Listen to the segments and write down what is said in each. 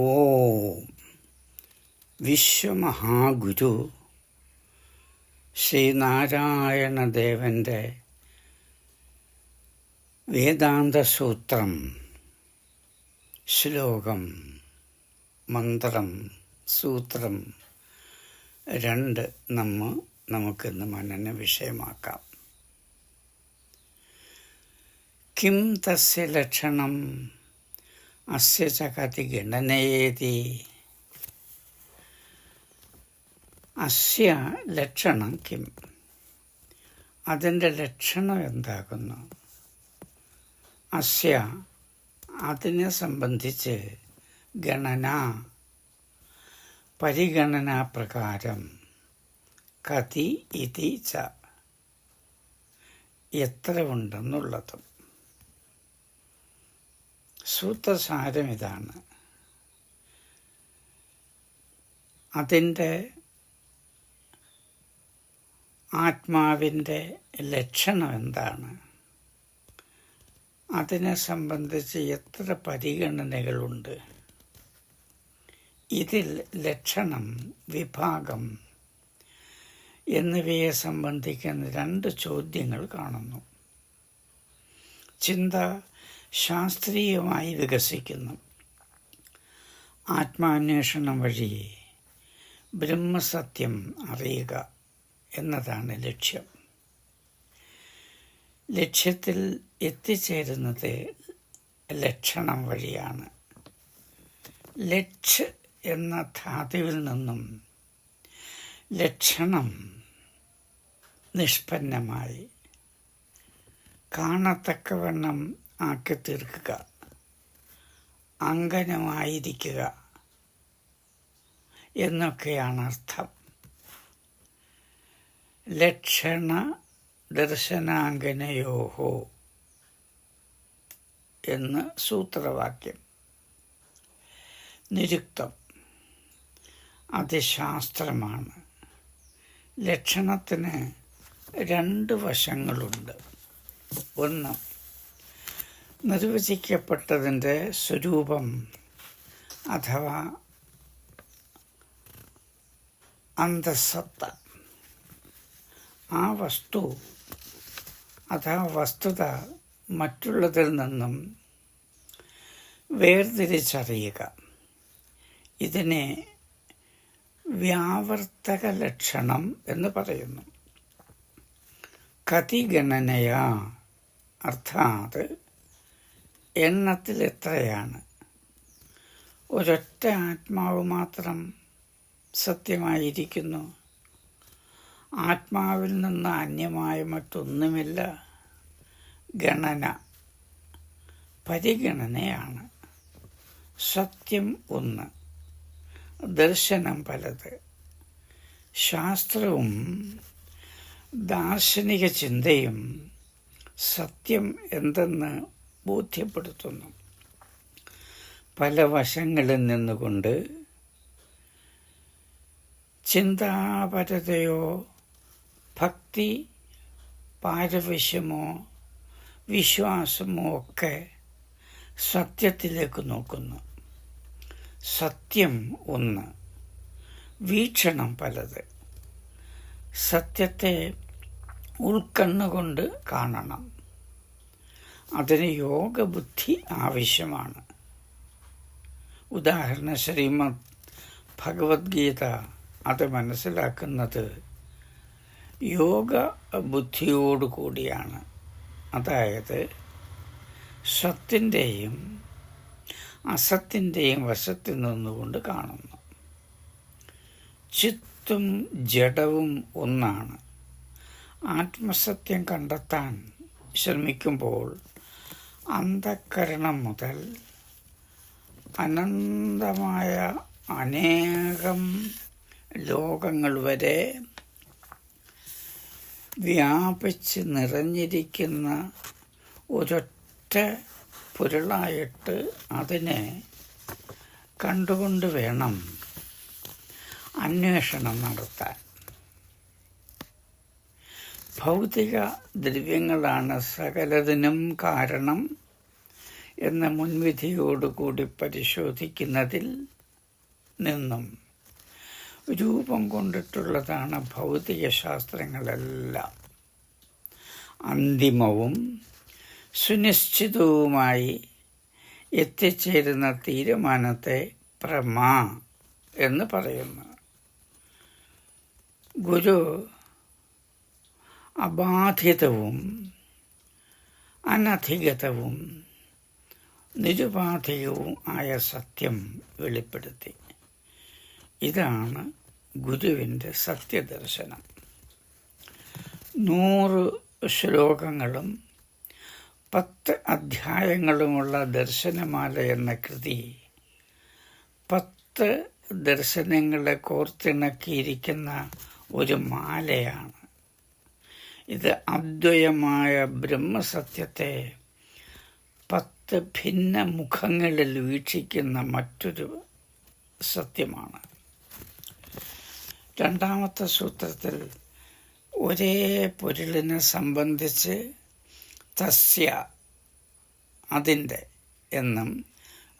ഓം. വിശ്വമഹാഗുരു ശ്രീനാരായണദേവന്റെ വേദാന്തസൂത്രം ശ്ലോകം മന്ത്രം സൂത്രം രണ്ട് നമ്മ നമുക്കിന്ന് മനന വിഷയമാക്കാം. കിം തസ്യ ലക്ഷണം? അസ്യ ചകതി കതി ഗണനയേതി അസ്യ ലക്ഷണം കിം അതിന്റെ ലക്ഷണം എന്താകുന്നു? അസ്യ അതിനെ സംബന്ധിച്ച് ഗണന പരിഗണനാ പ്രകാരം കതി ഇതി ച. എത്ര ഉണ്ടെന്നുള്ളതും. സൂത്രസാരം ഇതാണ് അതിന്റെ ആത്മാവിന്റെ ലക്ഷണം എന്താണ്? അതിനെ സംബന്ധിച്ച് എത്ര പരിഗണനകളുണ്ട്? ഇതിൽ ലക്ഷണം വിഭാഗം എന്നിവയെ സംബന്ധിക്കുന്ന രണ്ട് ചോദ്യങ്ങൾ കാണുന്നു. ചിന്ത ശാസ്ത്രീയമായി വികസിക്കുന്നു. ആത്മാന്വേഷണം വഴി ബ്രഹ്മസത്യം അറിയുക എന്നതാണ് ലക്ഷ്യം. ലക്ഷ്യത്തിൽ എത്തിച്ചേരുന്നത് ലക്ഷണം വഴിയാണ്. ലക്ഷ് എന്ന ധാതുവിൽ നിന്നും ലക്ഷണം നിഷ്പന്നമായി. കാണത്തക്കവണ്ണം ആക്കി തീർക്കുക അങ്കനമായിരിക്കുക എന്നൊക്കെയാണ് അർത്ഥം. ലക്ഷണ ദർശനാങ്കനയോഹോ എന്ന് സൂത്രവാക്യം. നിരുക്തം. അത് ശാസ്ത്രമാണ് ലക്ഷണത്തിന് രണ്ട് വശങ്ങളുണ്ട്. ഒന്ന് നിർവചിക്കപ്പെട്ടതിന്റെ സ്വരൂപം അഥവാ അന്തസത്ത ആ വസ്തു അഥവാ വസ്തുത മറ്റുള്ളതിൽ നിന്നും വേർതിരിച്ചറിയുക. ഇതിനെ വ്യാവർത്തക ലക്ഷണം എന്ന് പറയുന്നു. കതിഗണനയാ അർത്ഥാത് എണ്ണത്തിൽ എത്രയാണ്? ഒരൊറ്റ ആത്മാവ് മാത്രം സത്യമായിരിക്കുന്നു. ആത്മാവിൽ നിന്ന് അന്യമായ മറ്റൊന്നുമില്ല. ഗണന പരിഗണനയാണ്. സത്യം ഒന്ന്. ദർശനം പലത്. ശാസ്ത്രവും ദാർശനിക ചിന്തയും സത്യം എന്തെന്ന് ബോധ്യപ്പെടുത്തുന്നു. പല വശങ്ങളിൽ നിന്നുകൊണ്ട് ചിന്താപരതയോ ഭക്തി പാരവശ്യമോ വിശ്വാസമോ ഒക്കെ സത്യത്തിലേക്ക് നോക്കുന്നു. സത്യം ഒന്ന്. വീക്ഷണം പലത്. സത്യത്തെ ഉൾക്കണ്ണുകൊണ്ട് കാണണം. അതിന് യോഗബുദ്ധി ആവശ്യമാണ്. ഉദാഹരണ ശ്രീമദ് ഭഗവത്ഗീത അത് മനസ്സിലാക്കുന്നത് യോഗ ബുദ്ധിയോടുകൂടിയാണ് അതായത് സത്തിന്റെയും അസത്തിന്റെയും വശത്തിൽ നിന്നുകൊണ്ട് കാണുന്നു. ചിത്തും ജഡവും ഒന്നാണ്. ആത്മസത്യം കണ്ടെത്താൻ ശ്രമിക്കുമ്പോൾ അന്ധക്കരണം മുതൽ അനന്തമായ അനേകം ലോകങ്ങൾ വരെ വ്യാപിച്ച് നിറഞ്ഞിരിക്കുന്ന ഒരൊറ്റ പുരളായിട്ട് അതിനെ കണ്ടുകൊണ്ട് വേണം അന്വേഷണം നടത്താൻ. ഭൗതിക ദ്രവ്യങ്ങളാണ് സകലതിനും കാരണം എന്ന മുൻവിധിയോടുകൂടി പരിശോധിക്കുന്നതിൽ നിന്നും രൂപം കൊണ്ടിട്ടുള്ളതാണ് ഭൗതിക ശാസ്ത്രങ്ങളെല്ലാം. അന്തിമവും സുനിശ്ചിതവുമായി എത്തിച്ചേരുന്ന തീരുമാനത്തെ പ്രമാ എന്ന് പറയുന്നു. ഗുരു അബാധിതവും അനധികതവും നിരുപാധികവും ആയ സത്യം വെളിപ്പെടുത്തി. ഇതാണ് ഗുരുവിന്റെ സത്യദർശനം. നൂറ് ശ്ലോകങ്ങളും പത്ത് അധ്യായങ്ങളുമുള്ള ദർശനമാല എന്ന കൃതി പത്ത് ദർശനങ്ങളെ കോർത്തിണക്കിയിരിക്കുന്ന ഒരു മാലയാണ്. ഇത് അദ്വയമായ ബ്രഹ്മസത്യത്തെ പത്ത് ഭിന്ന മുഖങ്ങളിൽ വീക്ഷിക്കുന്ന മറ്റൊരു സത്യമാണ്. രണ്ടാമത്തെ സൂത്രത്തിൽ ഒരേ പൊരുളിനെ സംബന്ധിച്ച് തസ്യ അതിന്റെ എന്നും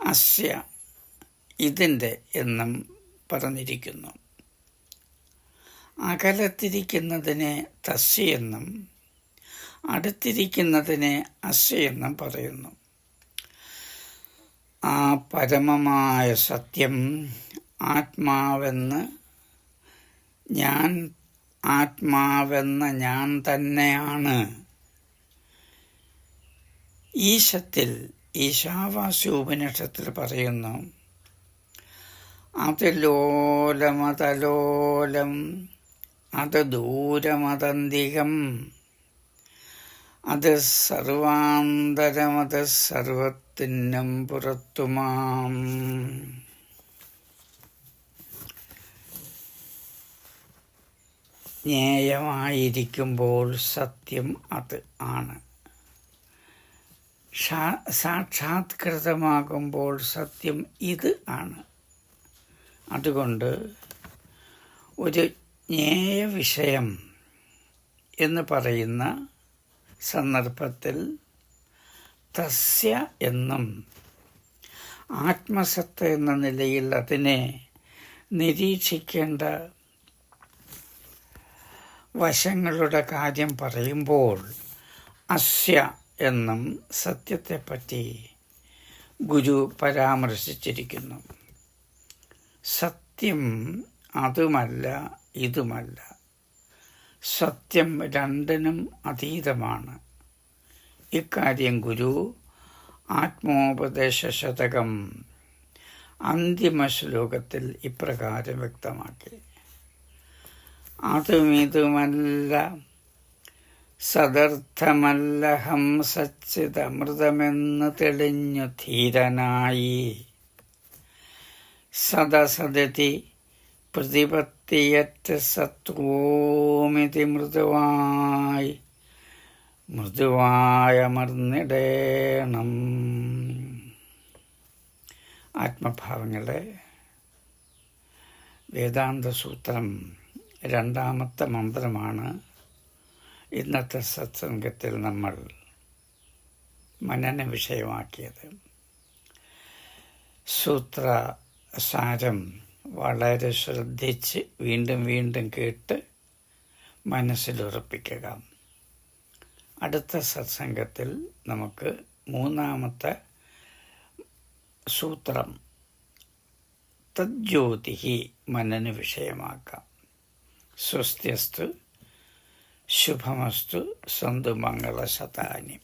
അസ്യ ഇതിന്റെ എന്നും പറഞ്ഞിരിക്കുന്നു. അകലത്തിരിക്കുന്നതിനെ തസ്സി എന്നും അടുത്തിരിക്കുന്നതിനെ അസ്സി എന്നും പറയുന്നു. ആ പരമമായ സത്യം ആത്മാവെന്ന് ഞാൻ ആത്മാവെന്ന ഞാൻ തന്നെയാണ്. ഈശത്തിൽ ഈശാവാസി ഉപനിഷത്തിൽ പറയുന്നു അതിലോലമതലോലം അത് ദൂരമതന്തികം. അത് സർവാന്തരമത് സർവത്തിനും പുറത്തുമാം. ജ്ഞേയമായിരിക്കുമ്പോൾ സത്യം അത് ആണ്. സാക്ഷാത്കൃതമാകുമ്പോൾ സത്യം ഇത് ആണ്. അതുകൊണ്ട് ഒരു ജ്ഞേയ വിഷയം എന്ന് പറയുന്ന സന്ദർഭത്തിൽ തസ്യ എന്നും ആത്മസത്ത് എന്ന നിലയിൽ അതിനെ നിരീക്ഷിക്കേണ്ട വശങ്ങളുടെ കാര്യം പറയുമ്പോൾ അസ്യ എന്നും സത്യത്തെപ്പറ്റി ഗുരു പരാമർശിച്ചിരിക്കുന്നു. സത്യം അതുമല്ല ഇതുമല്ല. സത്യം രണ്ടിനും അതീതമാണ്. ഇക്കാര്യം ഗുരു ആത്മോപദേശ ശതകം അന്തിമ ശ്ലോകത്തിൽ ഇപ്രകാരം വ്യക്തമാക്കി. അതുമിതുമല്ല സദർത്ഥമല്ലഹം സച്ചിതമൃതമെന്ന് തെളിഞ്ഞു ധീരനായി. സദസദതി പ്രതിപത്തിയറ്റ സത്വോമിതി മൃദുവായി മൃദുവായമർന്നിടേണം ആത്മഭാവങ്ങളുടെ വേദാന്ത സൂത്രം രണ്ടാമത്തെ മന്ത്രമാണ്. ഇന്നത്തെ സത്സംഗത്തിൽ നമ്മൾ മനന വിഷയമാക്കിയത്. സൂത്ര സാരം വളരെ ശ്രദ്ധിച്ച് വീണ്ടും വീണ്ടും കേട്ട് മനസ്സിലുറപ്പിക്കുക. അടുത്ത സത്സംഗത്തിൽ നമുക്ക് മൂന്നാമത്തെ സൂത്രം തദ്ജ്യോതിഹി മനന് വിഷയമാക്കാം. സ്വസ്ത്യസ്തു ശുഭമസ്തു സന്തു മംഗളശതാനി